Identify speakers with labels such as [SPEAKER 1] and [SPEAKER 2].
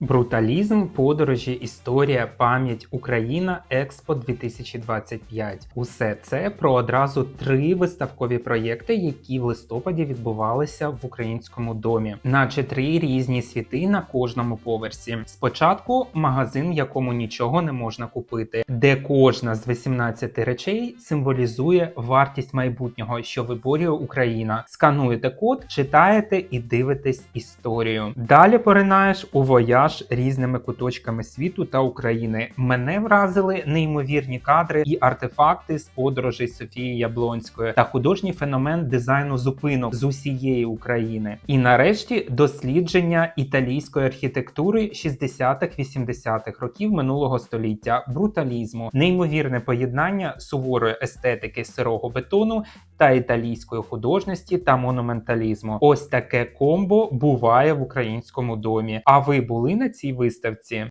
[SPEAKER 1] Бруталізм, подорожі, історія, пам'ять, Україна, Експо 2025. Усе це про одразу три виставкові проєкти, які в листопаді відбувалися в українському домі, наче три різні світи на кожному поверсі. Спочатку магазин, в якому нічого не можна купити, де кожна з 18 речей символізує вартість майбутнього, що виборює Україна. Скануєте код, читаєте і дивитесь історію. Далі поринаєш у вояж різними куточками світу та України. Мене вразили неймовірні кадри і артефакти з подорожей Софії Яблонської та художній феномен дизайну зупинок з усієї України. І нарешті дослідження італійської архітектури 60-х-80-х років минулого століття, бруталізму, неймовірне поєднання суворої естетики сирого бетону та італійської художності та монументалізму. Ось таке комбо буває в українському домі. А ви були на цій виставці?